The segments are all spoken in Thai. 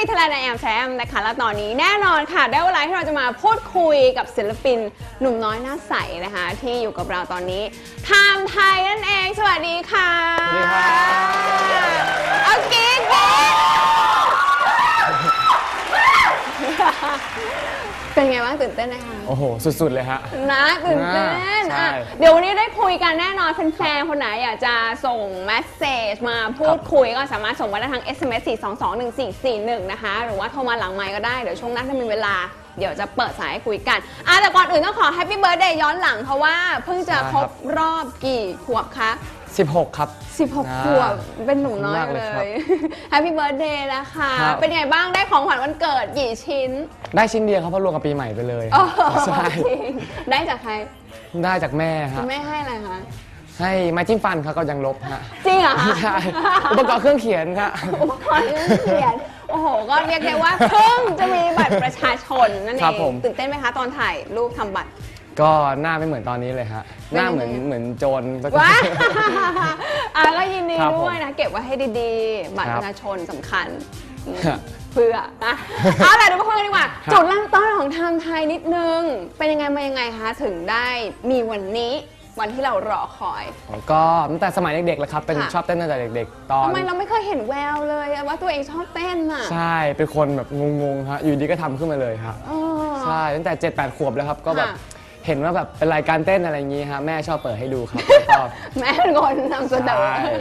วีทแลนด์แอมแซมนะคะและตอนนี้แน่นอนค่ะ ได้เวลาที่เราจะมาพูดคุยกับศิลปินหนุ่มน้อยหน้าใสนะคะ ที่อยู่กับเราตอนนี้ไทม์ไทยนั่นเอง สวัสดีค่ะ สวัสดีครับเอากีดกีด เป็นไงบ้างตื่นเต้นไหมคะโอ้โห สุด ๆ เลยฮะ นะตื่นเต้นใช่อะเดี๋ยววันนี้ได้คุยกันแน่นอนแฟนๆคนไหนอยากจะส่งเมสเซจมาพูดคุยก็สามารถส่งมาได้ทาง SMS 4221441 นะคะ หรือว่าโทรมาหลังไมค์ก็ได้ เดี๋ยวช่วงหน้าถ้ามีเวลา เดี๋ยวจะเปิดสายให้คุยกันอะแต่ก่อนอื่นต้องขอ Happy Birthday ย้อนหลังเพราะว่าเพิ่งจะครบรอบกี่ขวบคะ 16 ครับ 16อ่าขวบ เป็นหนุ่มน้อยขอบคุณมากเลเลยครับย Happy Birthday นะคะ ครับ เป็นไงบ้างได้ของขวัญวันเกิดกี่ชิ้นได้ชิ้นเดียวครับเพราะรวมกับปีใหม่ไปเลยโอ้ใช่จริงได้จากใคร ได้จากแม่ฮะคุณแม่ให้อะไรคะ ให้ไม้จิ้มฟันครับก็ยังลบฮะจริงเหรอคะใช่อุปกรณ์เครื่องเขียนครับ อุปกรณ์เครื่องเขียน โอ้โห ก็เรียกได้ว่าเพิ่งจะมีบัตรประชาชนนั่นเอครับงผมตื่นเต้นไหมคะตอนถ่ายรูปทำบัตร ก็หน้าไม่เหมือนตอนนี้เลยฮะเป็นหยังไงน้าเหมือนเหมือนโจรสักว้าอะก็ยินดีครับผมด้วยนะ เก็บไว้ให้ดีๆ บัตรคปรับระชาชนสำคัญอืมฮะเพื่อนะเอาล่ะเดี๋ยวมาคุยกันดีกว่า ครับ จุดเริ่มต้นของไทม์ไทยนิดนึง เป็นยังไงมายังไงคะ ถึงได้มีวันนี้วันที่เรารอคอย ก็ตั้งแต่สมัยเด็กๆแล้วครับเป็นค่ะ ชอบเต้นตั้งแต่เด็ก ๆ ตอน ทำไมเราไม่เคยเห็นแววเลยอะว่าตัวเองชอบเต้นอะใช่เป็นคนแบบงงๆฮะอยู่ดีก็ทำขึ้นมาเลยครับอ๋อใช่ตั้งแต่7-8ขวบแล้วครับก็แบบค่ะ เห็นว่าแบบเป็นรายการเต้นอะไรอย่างงี้ฮะแม่ชอบเปิดให้ดูครับแล้วก็ แม่เป็นคนนำเสนอ ใช่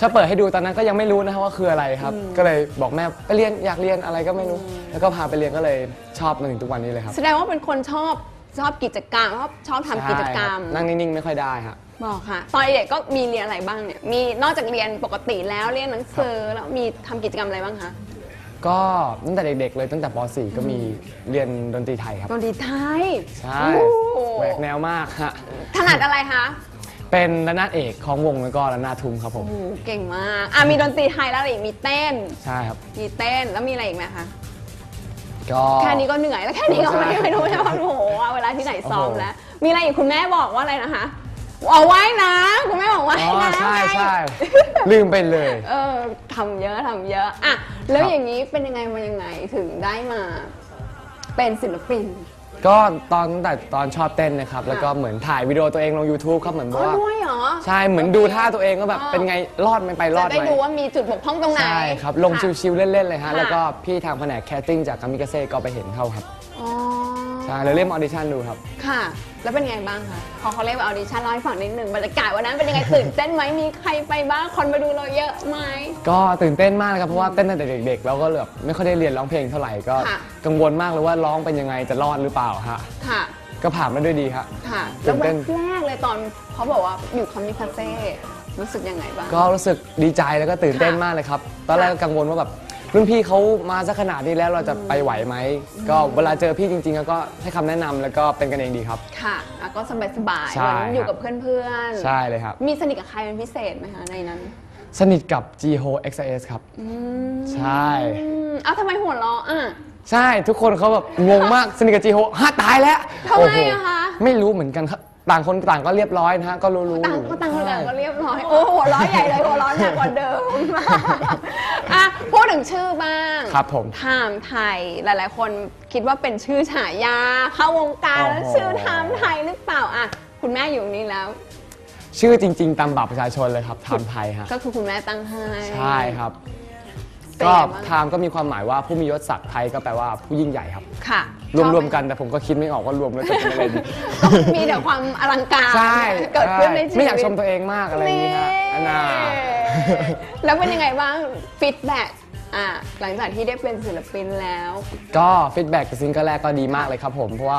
ชอบเปิดให้ดูตอนนั้นก็ยังไม่รู้นะครับว่าคืออะไรครับ ก็เลยบอกแม่ไปเรียนอยากเรียนอะไรก็ไม่รู้ แล้วก็พาไปเรียนก็เลยชอบมาถึงทุกวันนี้เลยครับแสดงว่าเป็นคนชอบชอบกิจกรรมชอบชอบทำกิจกรรม ใช่คบนั่งนิ่งๆไม่ค่อยได้ฮะบอกค่ะ ตอนเด็กก็มีเรียนอะไรบ้างเนี่ย มีนอกจากเรียนปกติแล้วเรียนหนังสือแล้วมีทำกิจกรรมอะไรบ้างคะก็ตั้งแต่เด็กๆเลยตั้งแต่ป .4 ก็มีเรียนดนตรีไทยครับ ดนตรีไทยใช่ โอ้โห แหวกแนวมากฮะ ถนัดอะไรคะเป็นระนาดเอกของวงแล้วก็ระนาดทุ้มครับผม โอ้โหเก่งมาก อะมีดนตรีไทยแล้วอะไรอีก มีเต้น ใช่ครับ มีเต้น แล้วมีอะไรอีกไหมคะ ก็ แค่นี้ก็เหนื่อยแล้วแค่นี้ก็ไม่ใช่ ไม่รู้แล้วว่าโอ้โหเอาเวลาที่ไหนซ้อมโอ้โหแล้ว มีอะไรอีกคุณแม่บอกว่าอะไรนะคะเอาไว้นะ คุณแม่บอกว่าอ๋อไว้นะใช่ไงใช่ลืมไปเลย เออทำเยอะทำเยอะ อะ แล้วครับ อย่างนี้เป็นยังไงมายังไงถึงได้มา เป็นศิลปิน ก็ตอนตั้งแต่ตอนชอบเต้นนะครับ แล้วก็เหมือนถ่ายวิดีโอตัวเองลง YouTube ครับเหมือนอ๋อว่า ด้วยเหรอ ใช่เหมือนดูท่าตัวเองก็แบบอ๋อเป็นไงรอดไหมไปรอจะดได้ไหมดูว่ามีจุดบกพร่องตรงไหน ใช่ครับลงค่ะชิวๆเล่นๆเลยฮะค่ะ แล้วก็พี่ทางแผนกแคสติ้งจากกามิกาเซ่ก็ไปเห็นเข้าครับอ๋อ ใช่เลยเล่นออดิชั่นดูครับ ค่ะ แล้วเป็นไงบ้างคะ พอเขาเรียกว่าออดิชั่นเล่าให้ฟังนิดหนึ่งบรรยากาศวันนั้นเป็นยังไงตื่นเต้นไหมมีใครไปบ้างคนมาดูเราเยอะไหม ก็ตื่นเต้นมากเลยครับเพราะว่าเต้นตั้งแต่เด็กๆแล้วก็แบบไม่ค่อยได้เรียนร้องเพลงเท่าไหร่ก็ค่ะ กังวลมากเลยว่าร้องเป็นยังไงจะรอดหรือเปล่าฮะค่ะ ก็ผ่านมาด้วยดีฮะ ค่ะ ตื่แล้วนวัเต้น นแรกเลยตอนเขาบอกว่าอยู่คอมมิคาเซ่รู้สึกยังไงบ้าง ก็รู้สึกดีใจแล้วก็ตื่นเต้นค่ะมากเลยครับ ตอนแรกก็กังวลว่าแบบ รุ่นพี่เขามาสักขนาดนี้แล้วเราจะไปไหวไหม ก็เวลาเจอพี่จริงๆแล้วก็ให้คำแนะนำแล้วก็เป็นกันเองดีครับ ค่ะอะก็สบายสบายๆใช่เหมือนอยู่ครับกับเพื่อนๆใช่เลยครับ มีสนิทกับใครเป็นพิเศษไหมคะในนั้นสนิทกับ g h o XS ครับใช่ อืมเอ้าทำไมหัวเราะอะ ใช่ทุกคนเขาแบบงงมากสนิทกับ g h o ฮะตายแล้วทำไมโอ้โหอะคะไม่รู้เหมือนกันครับ ต่างคนต่างก็เรียบร้อยนะฮะก็รู้ๆต่างอยู่ ก็ต่างคนต่างก็ใช่เรียบร้อย โอ้หัวเร้อยใหญ่เลยหัวเร้อนหนักกว่าเดิมอะพูดถึงชื่อบ้างครับผมไทม์ไทยหลาย ๆ คนคิดว่าเป็นชื่อฉายาเข้าวงการแล้วโอ้โห ชื่อไทม์ไทยหรือเปล่าอะคุณแม่อยู่นี่แล้ว ชื่อจริง ๆ ตามบัตรประชาชนเลยครับไทม์ไทยฮะก็คือคุณแม่ตั้งให้ใช่ครับเป็น ก็ไงบ้างไทม์ก็มีความหมายว่าผู้มียศศักดิ์ไทยก็แปลว่าผู้ยิ่งใหญ่ครับ ค่ะรวมๆกันแต่ผมก็คิดไม่ออกว่ารวมแล้วจะเป็นอะไรดีก็มีแต่ความอลังการใช่เกิดขึ้นในชีวิตไม่อยากชมตัวเองมากอะไรอย่างนี้ฮะอันน่าแล้วเป็นยังไงบ้างฟีดแบ็กอะหลังจากที่ได้เป็นศิลปินแล้ว ก็ฟีดแบ็กซิงเกิลแรกก็ดีมากเลยครับผมเพราะว่า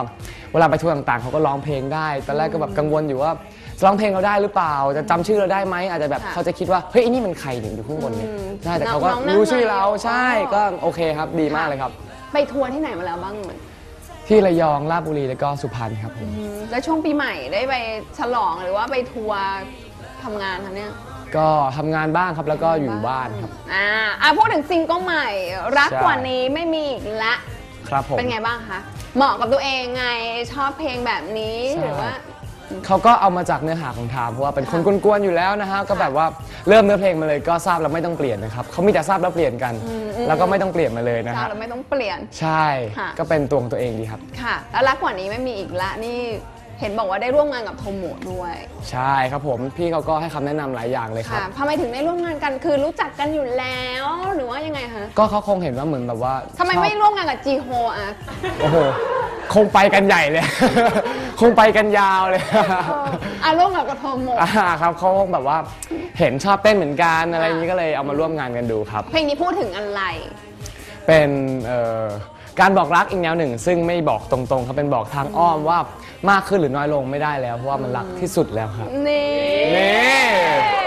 เวลาไปทัวร์ต่างๆเขาก็ร้องเพลงได้ตอนแรกก็แบบกังวลอยู่ว่า จะร้องเพลงเราได้หรือเปล่า จะจำชื่อเราได้ไหมอาจจะแบบค่ะเขาจะคิดว่าเฮ้ยไอ้นี่มันใครเนี่ยอยู่ข้างบนเนี่ยอืมใช่แต่เขาก็น้องๆนั่งรู้ชื่อเราไหนใช่อ๋อ ก็โอเคครับดีมากเลยครับ ไปทัวร์ที่ไหนมาแล้วบ้างเหมือนที่ระยองราชบุรีแล้วก็สุพรรณครับผมแล้วช่วงปีใหม่ได้ไปฉลองหรือว่าไปทัวร์ทำงานคะเนี่ยก็ทำงานบ้างครับแล้วก็อยู่บ้านครับ อ่าอะพูดถึงซิงเกิลใหม่ รักใช่ กว่านี้ไม่มีอีกละ ครับผม เป็นไงบ้างคะ เหมาะกับตัวเองไงชอบเพลงแบบนี้ใช่ หรือว่า เขาก็เอามาจากเนื้อหาของทามเพราะว่าเป็นคนกวนๆอยู่แล้วนะฮะก็แบบว่าเริ่มเนื้อเพลงมาเลยก็ทราบแล้วไม่ต้องเปลี่ยนนะครับเขามีแต่ทราบแล้วเปลี่ยนกัน แล้วก็ไม่ต้องเปลี่ยนมาเลยนะจ้าฮะเราไม่ต้องเปลี่ยน ใช่ค่ะ ก็เป็นตัวของตัวเองดีครับ ค่ะ แล้วรักกว่านี้ไม่มีอีกละนี่เห็นบอกว่าได้ร่วมงานกับโทโมะด้วยใช่ครับผมพี่เขาก็ให้คำแนะนำหลายอย่างเลยครับ ค่ะทำไมถึงได้ร่วมงานกันคือรู้จักกันอยู่แล้ว หรือว่ายังไงคะก็เขาคงเห็นว่าเหมือนแบบว่าทำไมชอบ ไม่ร่วมงานกับจีโฮอะโอ้โห คงไปกันใหญ่เลย คงไปกันยาวเลย เอออะร่วมงานกับโทโมะอ่าครับเขาคงแบบว่าเห็นชอบเต้นเหมือนกันอะไรอย่างนี้ก็เลยเอามาร่วมงานกันดูครับ เพลงนี้พูดถึงอะไร เป็นเอ่อการบอกรักอีกแนวหนึ่ง ซึ่งไม่บอกตรงๆครับเป็นบอกทางอ้อมว่ามากขึ้นหรือน้อยลงไม่ได้แล้ว เพราะว่ามันรักที่สุดแล้วครับนี่ นี่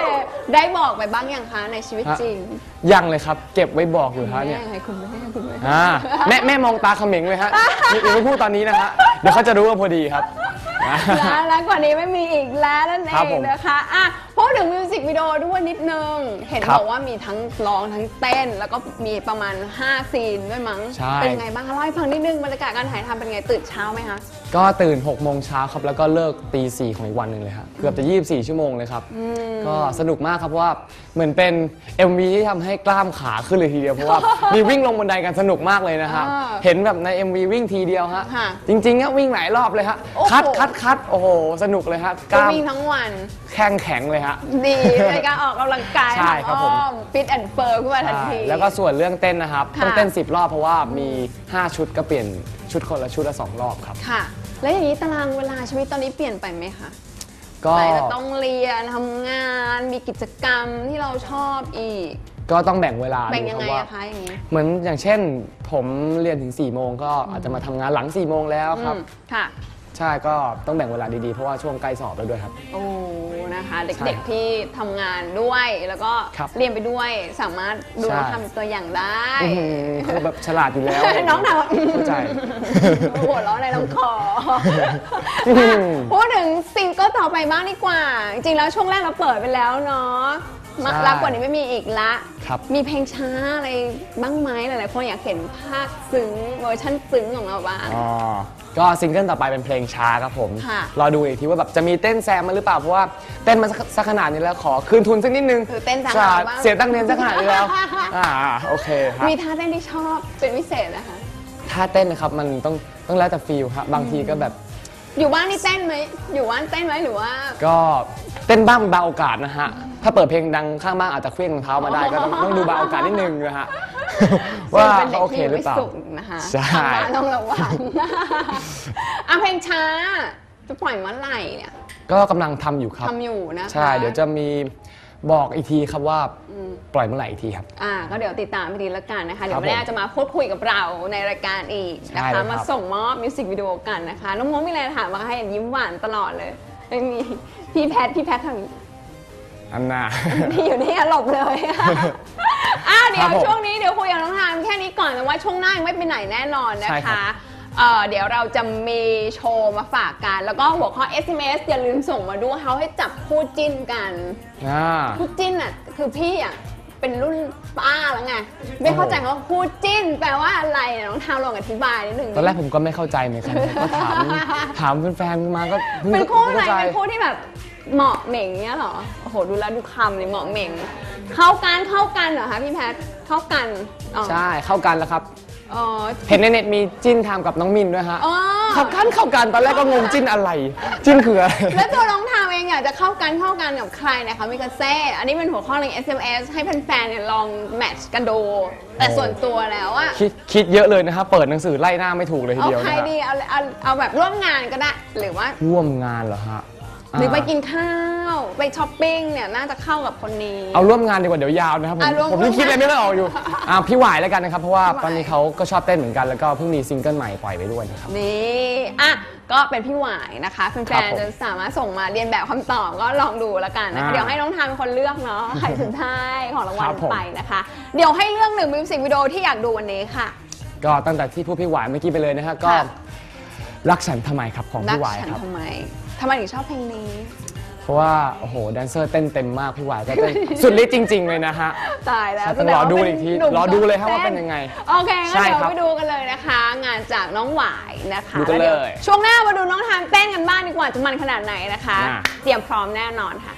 ได้บอกไปบ้างยังคะในชีวิตจริงยังเลยครับ เก็บไว้บอกอยู่ฮะเนี่ย แม่ไงคุณแม่คุณแม่ อ่าแม่แม่มองตาเขม็งเลยฮะอย่าอย่าไปพูดตอนนี้นะฮะ เดี๋ยวเขาจะรู้ว่าพอดีครับ แล้วแล้วกว่านี้ไม่มีอีกแล้วนั่นเอครับงผมนะคะอะพูดถึงมิวสิกวิดีโอด้วยนิดนึง เห็นครับบอกว่ามีทั้งร้องทั้งเต้น แล้วก็มีประมาณ 5 ซีนด้วยมั้ง ใช่ เป็นไงบ้างคะเล่าให้ฟังนิดนึงบรรยากาศการถ่ายทำเป็นไงตื่นเช้าไหมคะ ก็ตื่น6โมงเช้าครับ แล้วก็เลิกตีสี่ของอีกวันหนึ่งเลยครับเกือบจะ 24 ชั่วโมงเลยครับ ก็สนุกมากครับเพราะว่าเหมือนเป็น MV ที่ทำให้กล้ามขาขึ้นเลยทีเดียว เพราะว่า มีวิ่งลงบันไดกันสนุกมากเลยนะครับอ่าเห็นแบบใน MV วิ่งทีเดียวฮะค่ะจริงๆก็วิ่งหลายรอบเลยฮะโอ้โหคัดคัดคัดโอ้โห สนุกเลยฮะกก็ล้ามวิ่งทั้งวัน แข้งแข็งเลยฮะ ดีในการออกกำลังกายใช่ครับผม ฟิตแอนด์เฟิร์ขึ้นมาทันที ใช่แล้วก็ส่วนเรื่องเต้นนะครับ ค่ะ ต้องเต้น 10 รอบเพราะว่ามี 5 ชุดก็เปลี่ยนชุดคนละชุดละ 2 รอบครับ ค่ะ แล้วอย่างนี้ตารางเวลาชีวิตตอนนี้เปลี่ยนไปไหมคะก็ไหนจะต้องเรียนทำงาน มีกิจกรรมที่เราชอบอีก ก็ต้องแบ่งเวลาแบ่งยังดูไงครับว่า อะคะอย่างนี้ เหมือนอย่างเช่น ผมเรียนถึง4ี่โมงก็อาจจะมาทำงานหลัง4ี่โมงแล้วครับ อืมค่ะ ใช่ก็ต้องแบ่งเวลาดีๆ เพราะว่าช่วงใกล้สอบแล้วด้วยครับ โอ้นะคะใช่เด็กๆที่ทำงานด้วยแล้วก็ครับเรียนไปด้วยสามารถดูใช่ แล้วทำตัวอย่างได้ อื้อหือคือแบบฉลาดอยู่แล้ว น้องถามว่าเข้าใจ หัวเราะในลำคออืมอะพูดถึงซิงเกิลต่อไปบ้างดีกว่า จริงๆแล้วช่วงแรกเราเปิดไปแล้วเนาะมาใช่รักกว่านี้ไม่มีอีกละ ครับ มีเพลงช้าอะไรบ้างไหมหลายๆคนอยากเห็นภาคซึ้งเวอร์ชันซึ้งของเราบ้าง อ๋อ ก็ซิงเกิลต่อไปเป็นเพลงช้าครับผม ค่ะ รอดูอีกทีว่าแบบจะมีเต้นแซมมาหรือเปล่า เพราะว่าเต้นมาสักสักขนาดนี้แล้วขอคืนทุนสักนิดนึงคือเต้นช้าใช่บ้าง เสียตั้งเรียนสักขนาดนี้แล้ว อ่าโอเคครับ มีท่าเต้นที่ชอบเป็นพิเศษนะคะ ถ้าเต้นนะครับมันต้องต้องแล้วแต่ฟีลครับบางทีก็แบบอยู่บ้านนี่เต้นไหมอยู่บ้านเต้นไหมหรือว่า ก็เต้นบ้างเป็นบางโอกาสนะฮะ ถ้าเปิดเพลงดังข้างบ้านอาจจะเคลื่องรองเท้ามาได้ก็ต้องต้องดูบางโอกาสนิดนึงนะฮะว่าเป็นเด็กเขาโอเคที่หรือเปล่าไม่สุขนะคะใช่ ทำบ้านต้องระวังอะเพลงช้า จะปล่อยเมื่อไหร่เนี่ยก็กำลังทำอยู่ครับ ทำอยู่นะคะใช่ เดี๋ยวจะมีบอกอีกทีครับว่าปล่อยเมื่อไหร่อีกทีครับ อ่า ก็เดี๋ยวติดตามไปดีละกันนะคะ เดี๋ยวผมไม่ได้จะมาพูดคุยกับเราในรายการอีกนะใช่เลยครัคะบมาส่งมอบมิวสิกวิดีโอกันนะคะ น้องมงมีอะไรถามมาให้ยิ้มหวานตลอดเลยไม่มีพี่แพทพี่แพททางนี้ อันน่าพี่อยู่นี่หลบเลยอะเดี๋ยวครับผมช่วงนี้เดี๋ยวคุยกับน้องทามแค่นี้ก่อนแต่ว่าช่วงหน้ายังไม่ไปไหนแน่นอนนะใช่ครัคะบ เอ่อเดี๋ยวเราจะมีโชว์มาฝากกัน แล้วก็หัวข้อ SMS อย่าลืมส่งมาด้วยเขาให้จับคู่จิ้นกัน อ่า คู่จิ้นอะคือพี่อะเป็นรุ่นป้าแล้วไงไม่เข้าใจคำว่าคู่จิ้น แปลว่าอะไรอะน้องทามลองอธิบายนิดหนึ่งตอนแรกผมก็ไม่เข้าใจเหมือนกัน ก็ถาม ถามแฟนๆมาก็พิ่งเป็นคู่ไหนเข้าใจเป็นคู่ที่แบบ เหมาะเหม่งเนี้ยเหรอ โอ้โห ดูแล้วดูคำเลยเหมาะเหม่ง เข้ากันเข้ากันเหรอคะพี่แพท เข้ากัน อ๋อใช่เข้ากันแล้วครับอ๋อเห็นในเน็ตมีจิ้นทำกับน้องมินด้วยฮะอ๋อเข้ากันเข้ากันตอนแรกก็งงจิ้นอะไร จิ้นคืออะไร แล้วตัวน้องทามเองอยากจะเข้ากันเข้ากันกับใครนะคะมิกาเซ่ อันนี้เป็นหัวข้อใน SMS ให้แฟนๆเนี่ยลองแมทช์กันดู แต่ส่วนตัวแล้วอะ คิดคิดเยอะเลยนะครับเปิดหนังสือไล่หน้าไม่ถูกเลยทีเอาเดียวใครนะฮะดีเอาเอาเอาแบบร่วมงานก็ได้ หรือว่าร่วมงานเหรอฮะ หรือไปากินข้าวไปช้อปปิ้งเนี่ยน่าจะเข้ากับคนนี้ เอาร่วมงานดีกว่าเดี๋ยวยาวนะครับ ผมอะร่วมผมยังคิดอะไรไม่ได้ออกอยู่อ่าพี่หวายแล้วกันนะครับ เพราะว่าพี่หวาย ตอนนี้เขาก็ชอบเต้นเหมือนกันแล้วก็เพิ่งมีซิงเกิลใหม่ปล่อยไปด้วยนะครับ นี่อะก็เป็นพี่หวายนะคะแฟครับนผม ๆจะสามารถส่งมาเรียนแบบคำตอบก็ลองดูแล้วกันนะคะอ่าเดี๋ยวให้น้องทามเป็นคนเลือกเนาะใครสุดท้ายของรางวัคลรับผม ไปนะคะ เดี๋ยวให้เรื่องหนึ่งมิวสิกวิดีโอที่อยากดูวันนี้ค่ะ ก็ตั้งแต่ที่พูดพี่หวายเมื่อกี้ไปเลยนะฮะก็ค่ะ รักฉันทำไมครับของรัพี่หวายฉันครับ ทำไม ทำไมถึงชอบเพลงนี้ เพราะว่า โอ้โหแดนเซอร์เต้นเต็มมากพี่หวายก็เต้น สุดฤทธิ์จริง ๆ เลยนะฮะ ตายแล้วต้องรอดูอีกทีแรอดูเลยครับว่าเป็นยังไงโอเคงั้นเดี๋ยวไปดูกันเลยนะคะ งานจากน้องหวายนะคะดูกันเลยช่วงหน้ามาดูน้องทามเต้นกันบ้างดีกว่าจะมันขนาดไหนนะคะะเตรียมพร้อมแน่นอนค่ะ